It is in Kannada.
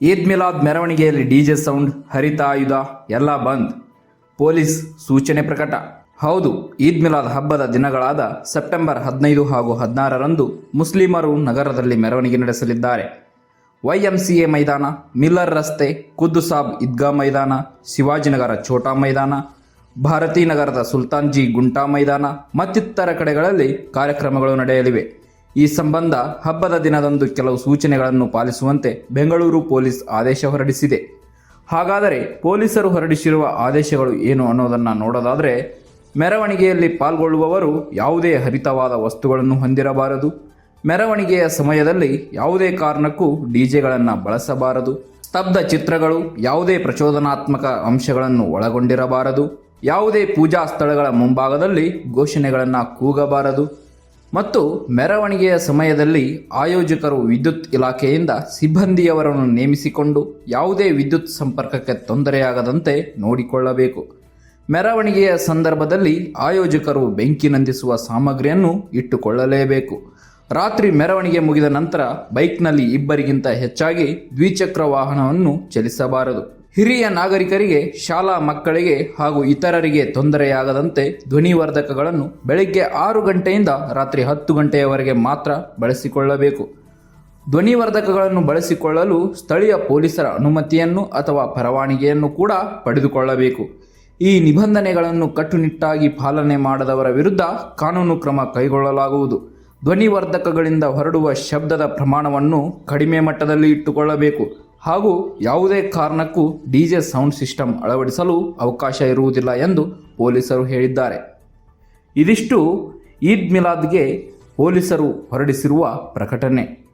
ಈದ್ ಮಿಲಾದ್ ಮೆರವಣಿಗೆಯಲ್ಲಿ ಡಿಜೆ ಸೌಂಡ್ ಹರಿತಾಯುಧ ಎಲ್ಲ ಬಂದ್. ಪೊಲೀಸ್ ಸೂಚನೆ ಪ್ರಕಟ. ಹೌದು, ಈದ್ ಮಿಲಾದ್ ಹಬ್ಬದ ದಿನಗಳಾದ ಸೆಪ್ಟೆಂಬರ್ ಹದಿನೈದು ಹಾಗೂ ಹದಿನಾರರಂದು ಮುಸ್ಲಿಮರು ನಗರದಲ್ಲಿ ಮೆರವಣಿಗೆ ನಡೆಸಲಿದ್ದಾರೆ. ವೈಎಂಸಿಎ ಮೈದಾನ, ಮಿಲ್ಲರ್ ರಸ್ತೆ, ಖುದ್ದು ಸಾಬ್ ಈದ್ಗಾ ಮೈದಾನ, ಶಿವಾಜಿನಗರ ಛೋಟಾ ಮೈದಾನ, ಭಾರತೀ ನಗರದ ಸುಲ್ತಾನ್ ಜಿ ಗುಂಟಾ ಮೈದಾನ ಮತ್ತಿತರ ಕಡೆಗಳಲ್ಲಿ ಕಾರ್ಯಕ್ರಮಗಳು ನಡೆಯಲಿವೆ. ಈ ಸಂಬಂಧ ಹಬ್ಬದ ದಿನದಂದು ಕೆಲವು ಸೂಚನೆಗಳನ್ನು ಪಾಲಿಸುವಂತೆ ಬೆಂಗಳೂರು ಪೊಲೀಸ್ ಆದೇಶ ಹೊರಡಿಸಿದೆ. ಹಾಗಾದರೆ ಪೊಲೀಸರು ಹೊರಡಿಸಿರುವ ಆದೇಶಗಳು ಏನು ಅನ್ನೋದನ್ನು ನೋಡೋದಾದರೆ, ಮೆರವಣಿಗೆಯಲ್ಲಿ ಪಾಲ್ಗೊಳ್ಳುವವರು ಯಾವುದೇ ಹರಿತವಾದ ವಸ್ತುಗಳನ್ನು ಹೊಂದಿರಬಾರದು. ಮೆರವಣಿಗೆಯ ಸಮಯದಲ್ಲಿ ಯಾವುದೇ ಕಾರಣಕ್ಕೂ ಡಿಜೆಗಳನ್ನು ಬಳಸಬಾರದು. ಸ್ತಬ್ಧ ಚಿತ್ರಗಳು ಯಾವುದೇ ಪ್ರಚೋದನಾತ್ಮಕ ಅಂಶಗಳನ್ನು ಒಳಗೊಂಡಿರಬಾರದು. ಯಾವುದೇ ಪೂಜಾ ಸ್ಥಳಗಳ ಮುಂಭಾಗದಲ್ಲಿ ಘೋಷಣೆಗಳನ್ನು ಕೂಗಬಾರದು. ಮತ್ತು ಮೆರವಣಿಗೆಯ ಸಮಯದಲ್ಲಿ ಆಯೋಜಕರು ವಿದ್ಯುತ್ ಇಲಾಖೆಯಿಂದ ಸಿಬ್ಬಂದಿಯವರನ್ನು ನೇಮಿಸಿಕೊಂಡು ಯಾವುದೇ ವಿದ್ಯುತ್ ಸಂಪರ್ಕಕ್ಕೆ ತೊಂದರೆಯಾಗದಂತೆ ನೋಡಿಕೊಳ್ಳಬೇಕು. ಮೆರವಣಿಗೆಯ ಸಂದರ್ಭದಲ್ಲಿ ಆಯೋಜಕರು ಬೆಂಕಿ ನಂದಿಸುವ ಸಾಮಗ್ರಿಯನ್ನು ಇಟ್ಟುಕೊಳ್ಳಲೇಬೇಕು. ರಾತ್ರಿ ಮೆರವಣಿಗೆ ಮುಗಿದ ನಂತರ ಬೈಕ್ನಲ್ಲಿ ಇಬ್ಬರಿಗಿಂತ ಹೆಚ್ಚಾಗಿ ದ್ವಿಚಕ್ರ ವಾಹನವನ್ನು ಚಲಿಸಬಾರದು. ಹಿರಿಯ ನಾಗರಿಕರಿಗೆ, ಶಾಲಾ ಮಕ್ಕಳಿಗೆ ಹಾಗೂ ಇತರರಿಗೆ ತೊಂದರೆಯಾಗದಂತೆ ಧ್ವನಿವರ್ಧಕಗಳನ್ನು ಬೆಳಗ್ಗೆ ಆರು ಗಂಟೆಯಿಂದ ರಾತ್ರಿ ಹತ್ತು ಗಂಟೆಯವರೆಗೆ ಮಾತ್ರ ಬಳಸಿಕೊಳ್ಳಬೇಕು. ಧ್ವನಿವರ್ಧಕಗಳನ್ನು ಬಳಸಿಕೊಳ್ಳಲು ಸ್ಥಳೀಯ ಪೊಲೀಸರ ಅನುಮತಿಯನ್ನು ಅಥವಾ ಪರವಾನಗಿಯನ್ನು ಕೂಡ ಪಡೆದುಕೊಳ್ಳಬೇಕು. ಈ ನಿಬಂಧನೆಗಳನ್ನು ಕಟ್ಟುನಿಟ್ಟಾಗಿ ಪಾಲನೆ ಮಾಡದವರ ವಿರುದ್ಧ ಕಾನೂನು ಕ್ರಮ ಕೈಗೊಳ್ಳಲಾಗುವುದು. ಧ್ವನಿವರ್ಧಕಗಳಿಂದ ಹೊರಡುವ ಶಬ್ದದ ಪ್ರಮಾಣವನ್ನು ಕಡಿಮೆ ಮಟ್ಟದಲ್ಲಿ ಇಟ್ಟುಕೊಳ್ಳಬೇಕು. ಹಾಗೂ ಯಾವುದೇ ಕಾರಣಕ್ಕೂ ಡಿಜೆ ಸೌಂಡ್ ಸಿಸ್ಟಮ್ ಅಳವಡಿಸಲು ಅವಕಾಶ ಇರುವುದಿಲ್ಲ ಎಂದು ಪೊಲೀಸರು ಹೇಳಿದ್ದಾರೆ. ಇದಿಷ್ಟು ಈದ್ ಮಿಲಾದ್ಗೆ ಪೊಲೀಸರು ಹೊರಡಿಸಿರುವ ಪ್ರಕಟಣೆ.